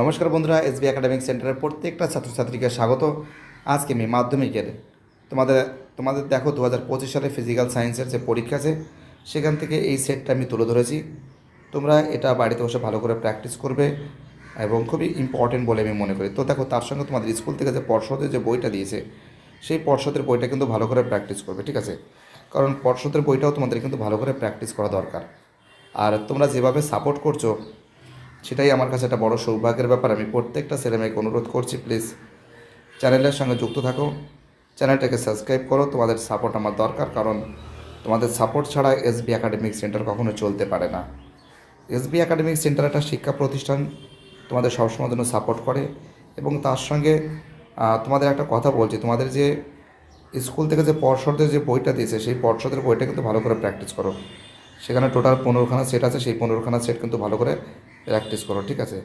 নমস্কার বন্ধুরা SB academic সেন্টারের প্রত্যেকটা ছাত্রছাত্রীকে স্বাগত। আজকে আমি মাধ্যমিকের, তোমাদের তোমাদের দেখো দু হাজার পঁচিশ সালে ফিজিক্যাল সায়েন্সের যে পরীক্ষা আছে, সেখান থেকে এই সেটটা আমি তুলে ধরেছি। তোমরা এটা বাড়িতে বসে ভালো করে প্র্যাকটিস করবে এবং খুবই ইম্পর্টেন্ট বলে আমি মনে করি। তো দেখো, তার সঙ্গে তোমাদের স্কুল থেকে যে পর্ষদের যে বইটা দিয়েছে, সেই পর্ষদের বইটা কিন্তু ভালো করে প্র্যাকটিস করবে, ঠিক আছে? কারণ পর্ষদের বইটাও তোমাদের কিন্তু ভালো করে প্র্যাকটিস করা দরকার। আর তোমরা যেভাবে সাপোর্ট করছ সেটাই আমার কাছে একটা বড় সৌভাগ্যের ব্যাপার। আমি প্রত্যেকটা ছেলেমেয়েকে অনুরোধ করছি প্লিজ চ্যানেলের সঙ্গে যুক্ত থাকো। চ্যানেলটাকে সাবস্ক্রাইব করো। তোমাদের সাপোর্ট আমার দরকার, কারণ তোমাদের সাপোর্ট ছাড়া এসবি একাডেমিক সেন্টার কখনো চলতে পারে না। এসবি একাডেমিক সেন্টার একটা শিক্ষা প্রতিষ্ঠান, তোমাদের সবসময় জন্য সাপোর্ট করে এবং তার সঙ্গে তোমাদের একটা কথা বলছি, তোমাদের যে স্কুল থেকে যে পর্ষদের যে বইটা দিয়েছে, সেই পর্ষদের বইটা কিন্তু ভালো করে প্র্যাকটিস করো। সেখানে টোটাল পনেরোখানা সেট আছে, সেই পনেরোখানা সেট কিন্তু ভালো করে প্র্যাকটিস করো ঠিক আছে?